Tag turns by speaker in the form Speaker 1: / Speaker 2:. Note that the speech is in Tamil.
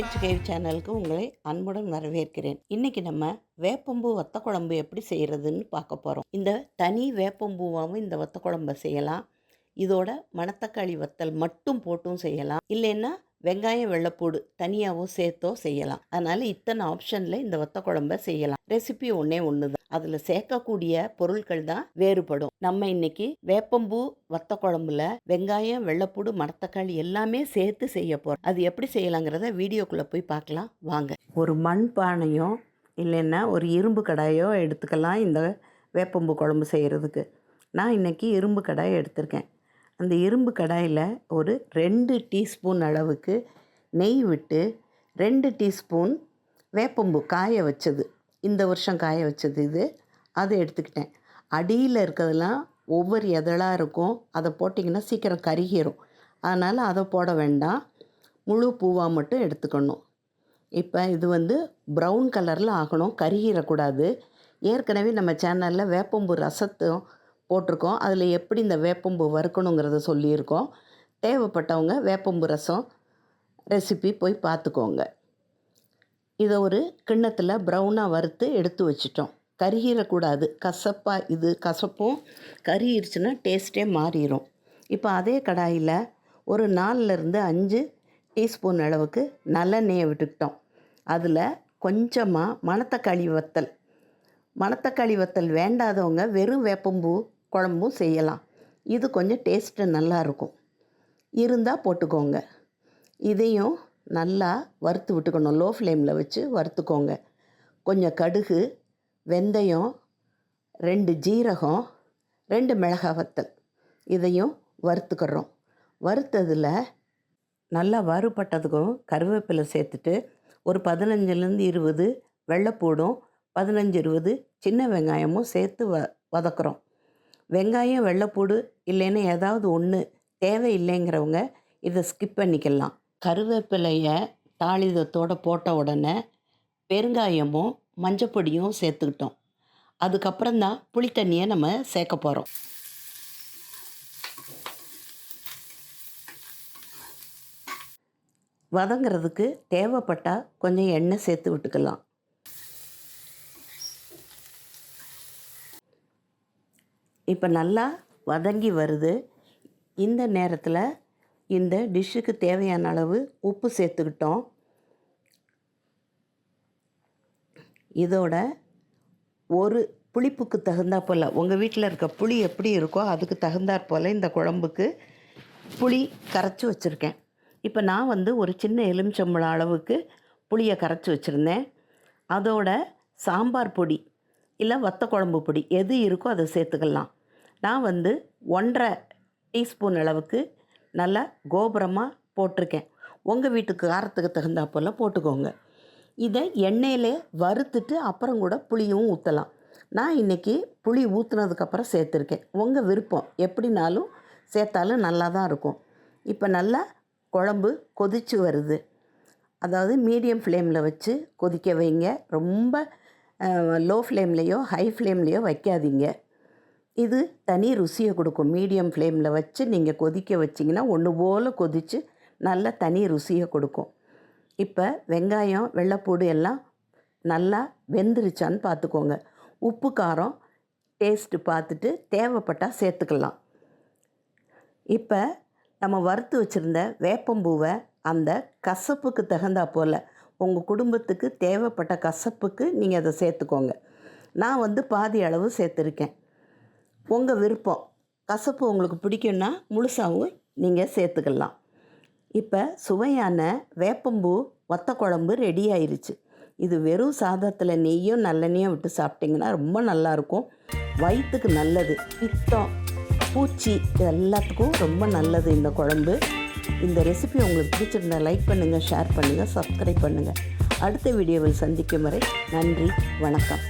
Speaker 1: ரிச் கேவ் சேனலுக்கு உங்களை அன்புடன் வரவேற்கிறேன். இன்னைக்கு நம்ம வேப்பம்பூ வத்த குழம்பு எப்படி செய்கிறதுன்னு பார்க்க போகிறோம் இந்த தனி வேப்பம்பூவாகவும் இந்த வத்த குழம்பை செய்யலாம். இதோட மணத்தக்காளி வத்தல் மட்டும் போட்டும் செய்யலாம். இல்லைன்னா வெங்காயம் வெள்ளைப்பூடு தனியாகவோ சேர்த்தோ செய்யலாம். அதனால் இத்தனை ஆப்ஷனில் இந்த வத்த குழம்ப செய்யலாம். ரெசிபி ஒன்றே ஒன்று தான் அதில் சேர்க்கக்கூடிய பொருட்கள் தான் வேறுபடும். நம்ம இன்னைக்கு வேப்பம்பூ வத்த குழம்புல வெங்காயம் வெள்ளைப்பூடு மரத்தக்காளி எல்லாமே சேர்த்து செய்ய போகிறோம் அது எப்படி செய்யலாங்கிறத வீடியோக்குள்ளே போய் பார்க்கலாம். வாங்க. ஒரு மண் பானையோ இல்லைன்னா ஒரு இரும்பு கடாயோ எடுத்துக்கலாம் இந்த வேப்பம்பூ குழம்பு செய்கிறதுக்கு நான் இன்றைக்கி இரும்பு கடாய் எடுத்திருக்கேன். அந்த இரும்பு கடாயில் ஒரு ரெண்டு டீஸ்பூன் அளவுக்கு நெய் விட்டு ரெண்டு டீஸ்பூன் வேப்பம்பூ காய வச்சது. இந்த வருஷம் காய வச்சது இது. அதை எடுத்துக்கிட்டேன். அடியில் இருக்கிறதெல்லாம் ஒவ்வொரு எதழாக இருக்கும். அதை போட்டிங்கன்னா சீக்கிரம் கருகிரும். அதனால் அதை போட வேண்டாம். முழு பூவாக மட்டும் எடுத்துக்கணும். இப்போ இது வந்து ப்ரௌன் கலரில் ஆகணும். கருகிடக்கூடாது ஏற்கனவே நம்ம சேனலில் வேப்பம்பூ ரசத்தும் போட்டிருக்கோம். அதில் எப்படி இந்த வேப்பம்பூ வறுக்கணுங்கிறத சொல்லியிருக்கோம். தேவைப்பட்டவங்க வேப்பம்பூ ரசம் ரெசிபி போய் பார்த்துக்கோங்க. இதை ஒரு கிண்ணத்தில் ப்ரௌனாக வறுத்து எடுத்து வச்சிட்டோம். கருகிடக்கூடாது கசப்பாக இது கசப்பும் கருகிருச்சுன்னா டேஸ்ட்டே மாறிடும் இப்போ அதே கடாயில் ஒரு நாலுலேருந்து அஞ்சு டீஸ்பூன் அளவுக்கு நல்லெண்ணெயை விட்டுக்கிட்டோம். அதில் கொஞ்சமாக மணத்தக்காளி வத்தல். மணத்தக்காளி வத்தல் வேண்டாதவங்க வெறும் வேப்பம்பூ குழம்பும் செய்யலாம். இது கொஞ்சம் டேஸ்ட்டு நல்லாயிருக்கும் இருந்தால் போட்டுக்கோங்க. இதையும் நல்லா வறுத்து விட்டுக்கணும். லோ ஃப்ளேமில் வச்சு வறுத்துக்கோங்க. கொஞ்சம் கடுகு வெந்தயம் ரெண்டு ஜீரகம் ரெண்டு மிளகாய் வத்தல். இதையும் வறுத்துக்கிறோம். வறுத்ததில் நல்லா வறுபட்டதுக்கும் கருவேப்பிலை சேர்த்துட்டு ஒரு பதினஞ்சுலேருந்து இருபது வெள்ளைப்பூடும் பதினஞ்சு இருபது சின்ன வெங்காயமும் சேர்த்து வ வதக்குறோம். வெங்காயம் வெள்ளைப்பூடு இல்லைன்னா ஏதாவது ஒன்று தேவையில்லைங்கிறவங்க இதை ஸ்கிப் பண்ணிக்கலாம். கருவேப்பிலையை தாளிதத்தோடு போட்ட உடனே பெருங்காயமும் மஞ்சப்பொடியும் சேர்த்துக்கிட்டோம். அதுக்கப்புறம் தான் புளித்தண்ணியை நம்ம சேர்க்க போகிறோம் வதங்கிறதுக்கு தேவைப்பட்டால் கொஞ்சம் எண்ணெய் சேர்த்து விட்டுக்கலாம். இப்போ நல்லா வதங்கி வருது. இந்த நேரத்தில் இந்த டிஷ்ஷுக்கு தேவையான அளவு உப்பு சேர்த்துக்கிட்டோம். இதோட ஒரு புளிப்புக்கு தகுந்தாற் போல் உங்கள் வீட்டில் இருக்க புளி எப்படி இருக்கோ அதுக்கு தகுந்தாற் போல் இந்த குழம்புக்கு புளி கரைச்சி வச்சுருக்கேன். இப்போ நான் வந்து ஒரு சின்ன எலுமிச்சம்பழம் அளவுக்கு புளியை கரைச்சி வச்சுருந்தேன். அதோட சாம்பார் பொடி இல்லை வத்த குழம்பு பொடி எது இருக்கோ அதை சேர்த்துக்கலாம். நான் வந்து ஒன்றரை டீஸ்பூன் அளவுக்கு நல்லா கோபுரமாக போட்டிருக்கேன். உங்கள் வீட்டுக்கு காரத்துக்கு தகுந்தாப்போல் போட்டுக்கோங்க. இதை எண்ணெயில் வறுத்துட்டு அப்புறம் கூட புளியும் ஊற்றலாம் நான் இன்றைக்கி புளி ஊற்றுனதுக்கப்புறம் சேர்த்துருக்கேன். உங்கள் விருப்பம் எப்படினாலும் சேர்த்தாலும் நல்லா தான் இருக்கும். இப்போ நல்லா குழம்பு கொதித்து வருது. அதாவது மீடியம் ஃப்ளேமில் வச்சு கொதிக்க வைங்க. ரொம்ப லோ ஃப்ளேம்லேயோ ஹை ஃப்ளேம்லேயோ வைக்காதீங்க. இது தனி ருசியை கொடுக்கும். மீடியம் ஃப்ளேமில் வச்சு நீங்கள் கொதிக்க வச்சிங்கன்னா ஒன்று போல் கொதித்து நல்ல தனி ருசியை கொடுக்கும். இப்போ வெங்காயம் வெள்ளைப்பூடு எல்லாம் நல்லா வெந்துருச்சான்னு பார்த்துக்கோங்க உப்பு காரம் டேஸ்ட்டு பார்த்துட்டு தேவைப்பட்டால் சேர்த்துக்கலாம். இப்போ நம்ம வறுத்து வச்சுருந்த வேப்பம்பூவை அந்த கசப்புக்கு தகுந்தா போல் உங்கள் குடும்பத்துக்கு தேவைப்பட்ட கசப்புக்கு நீங்கள் அதை சேர்த்துக்கோங்க. நான் வந்து பாதி அளவு சேர்த்துருக்கேன். உங்கள் விருப்பம். கசப்பு உங்களுக்கு பிடிக்கும்னா முழுசாகவும் நீங்கள் சேர்த்துக்கலாம். இப்போ சுவையான வேப்பம்பூ வத்த குழம்பு ரெடி ஆயிருச்சு. இது வெறும் சாதத்தில் நெய்யும் நல்லெண்ணையும் விட்டு சாப்பிட்டிங்கன்னா ரொம்ப நல்லாயிருக்கும். வயிற்றுக்கு நல்லது. பித்தம் பூச்சி எல்லாத்துக்கும் ரொம்ப நல்லது இந்த குழம்பு. இந்த ரெசிபி உங்களுக்கு பிடிச்சிருந்தா லைக் பண்ணுங்கள் ஷேர் பண்ணுங்கள் சப்ஸ்கிரைப் பண்ணுங்கள் அடுத்த வீடியோவில் சந்திக்கும் வரை நன்றி வணக்கம்.